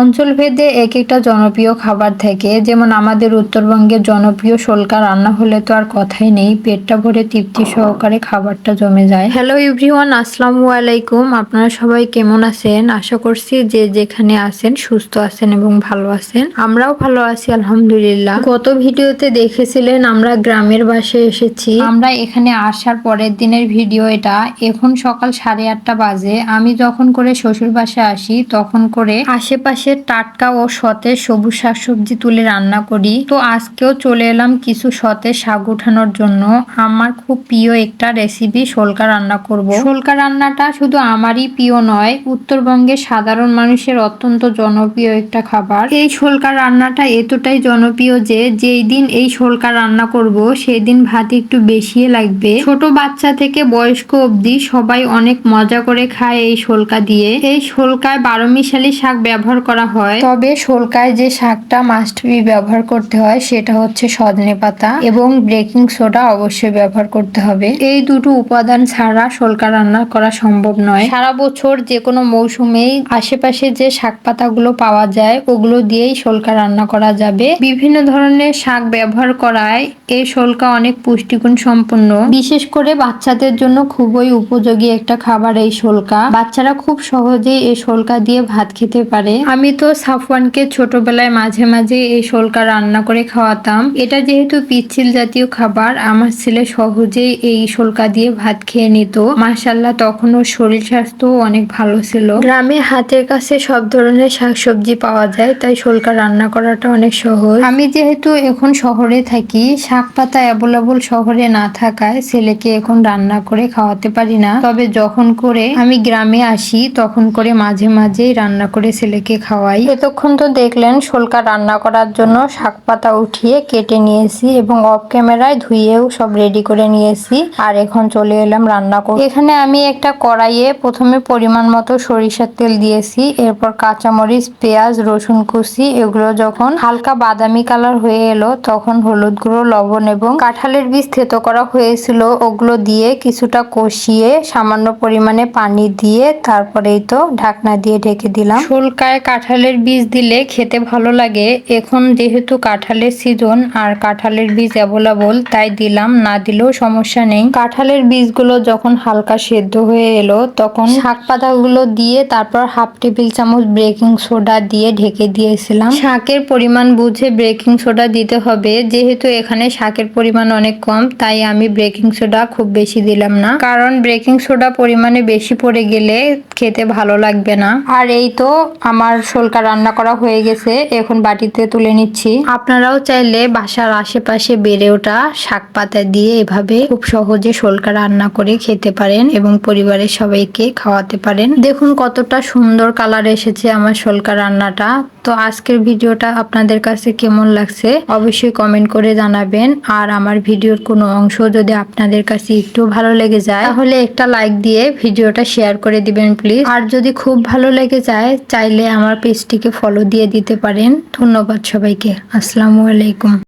অঞ্চলভেদে এক একটা জনপ্রিয় খাবার থাকে যেমন আমাদের উত্তরবঙ্গের জনপ্রিয় শোলকা রান্না হলে তো আর কথাই নেই পেটটা ভরে তৃপ্তি সহকারে খাবারটা জমে যায়। হ্যালো এভরিওয়ান আসসালামু আলাইকুম। আপনারা সবাই কেমন আছেন? আশা করছি যে যেখানে আছেন সুস্থ আছেন এবং ভালো আছেন। আমরাও ভালো আছি আলহামদুলিল্লাহ। গত ভিডিওতে দেখেছিলেন আমরা গ্রামের বাসায় এসেছি। আমরা এখানে আসার পরের দিনের ভিডিও এটা। এখন সকাল সাড়ে আটটা বাজে। আমি যখন করে শ্বশুর বাসায় আসি তখন করে আশেপাশের টাটকা ও সতেজ সবুজ শাকসবজি তুলে রান্না করি। তো আজকেও চলে এলাম কিছু সতেজ শাক উঠানোর জন্য। আমার খুব প্রিয় একটা রেসিপি শোলকা রান্না করব। শোলকা রান্নাটা শুধু আমারই প্রিয় নয়, উত্তরবঙ্গের সাধারণ মানুষের অত্যন্ত জনপ্রিয় একটা খাবার। এই শোলকা রান্নাটা এতটাই জনপ্রিয় যে যেই দিন এই শোলকা রান্না করব সেই দিন ভাত একটু বেশি লাগবে। ছোট বাচ্চা থেকে বয়স্ক অবধি সবাই অনেক মজা করে খায় এই শোলকা দিয়ে। এই শোলকায় বারো মিশালি শাক ব্যবহার করা হয়। তবে শোলকায় যে শাকটা মাস্ট বি ব্যবহার করতে হয়, সেটা হচ্ছে সজনে পাতা এবং বেকিং সোডা অবশ্যই ব্যবহার করতে হবে। এই দুটো উপাদান ছাড়া শোলকা রান্না করা সম্ভব নয়। সারা বছর যে কোনো মৌসুমেই আশেপাশে যে শাক পাতাগুলো পাওয়া যায়, ওগুলো দিয়েই শোলকা রান্না করা যাবে। বিভিন্ন ধরনের শাক ব্যবহার করায় এই শোলকা অনেক পুষ্টিগুণ সম্পন্ন। বিশেষ করে বাচ্চাদের জন্য খুবই উপযোগী একটা খাবার এই শোলকা। বাচ্চারা খুব সহজেই এই শোলকা দিয়ে ভাত খেতে পারে। আমি তো সাফওয়ানকে ছোটবেলায় মাঝে মাঝে এই শোলকা রান্না করে খাওয়াতাম। এটা যেহেতু পিচ্ছিল জাতীয় খাবার, আমার ছেলে সহজেই এই শোলকা দিয়ে ভাত খেয়ে নিত। মাসাল্লাহ তখন ওর শরীর স্বাস্থ্য অনেক ভালো ছিল। গ্রামে হাতের কাছে সব ধরনের শাকসবজি পাওয়া যায়, তাই শোলকা রান্না করাটা অনেক সহজ। আমি যেহেতু এখন শহরে থাকি, শাক পাতা অ্যাভেলেবল শহরে না থাকায় ছেলেকে এখন রান্না করে খাওয়াতে পারি না। তবে যখন করে আমি গ্রামে আসি, তখন করে মাঝে মাঝেই রান্না করে ছেলেকে খাওয়াই। এতক্ষণ তো দেখলেন শোলকা রান্না করার জন্য শাক পাতা উঠিয়ে কেটে নিয়েছি এবং অফ ক্যামেরায় ধুইয়েও সব রেডি করে নিয়েছি। আর এখন চলে এলাম রান্না করতে এখানে আমি একটা কড়াইয়ে প্রথমে পরিমাণ মতো সরিষার তেল দিয়েছি, এরপর কাঁচামরিচ, পেঁয়াজ, রসুন কুচি, এগুলো যখন হালকা বাদামি কালার হয়ে এলো, তখন হলুদ গুঁড়ো, লবণ এবং কাঁঠালের বীজ থেতো করা হয়েছিল, ওগুলো দিয়ে কিছুটা কষিয়ে সামান্য পরিমাণে পানি দিয়ে তারপরেই তো ঢাকনা দিয়ে ঢেকে দিলাম। ফুলকায় কাঁঠালের বীজ দিলে খেতে ভালো লাগে। এখন যেহেতু কাঁঠালের সিজন আর কাঁঠালের বীজ অ্যাভেলেবল তাই দিলাম, না দিলেও সমস্যা নেই। কাঁঠালের বীজগুলো যখন হালকা সেদ্ধ হয়ে এলো, তখন শাক পাতাগুলো দিয়ে তারপর হাফ টেবিল চামচ বেকিং সোডা দিয়ে ঢেকে দিয়েছিলাম। শাকের পরিমাণ বুঝে বেকিং সোডা দিতে হবে। যেহেতু এখানে শাকের পরিমাণ অনেক কম, তাই আমি বেকিং সোডা খুব বেশি দিলাম না। কারণ বেকিং সোডা পরিমাণে বেশি পড়ে গেলে খেতে ভালো লাগবে না। আর এই তো আমার শোলকা রান্না করা হয়ে গেছে, এখন বাটিতে তুলে নিচ্ছি। আপনারাও চাইলে বাসার আশেপাশে বেড়ে ওঠা শাক পাতা দিয়ে এভাবে খুব সহজে শোলকা রান্না করে খেতে পারেন এবং পরিবারের সবাইকে খাওয়াতে পারেন। দেখুন কতটা সুন্দর কালার এসেছে আমার শোলকা রান্নাটা। তো আজকের ভিডিওটা আপনাদের কাছে কেমন লাগছে অবশ্যই কমেন্ট করে জানাবেন। আর আমার ভিডিওর কোনো অংশ যদি আপনাদের কাছে একটু ভালো লেগে যায়, তাহলে একটা লাইক দিয়ে ভিডিওটা শেয়ার করে দিবেন প্লিজ আর যদি খুব ভালো লেগে যায়, চাইলে আমার পেজটিকে ফলো দিয়ে দিতে পারেন। ধন্যবাদ সবাইকে। আসসালামু আলাইকুম।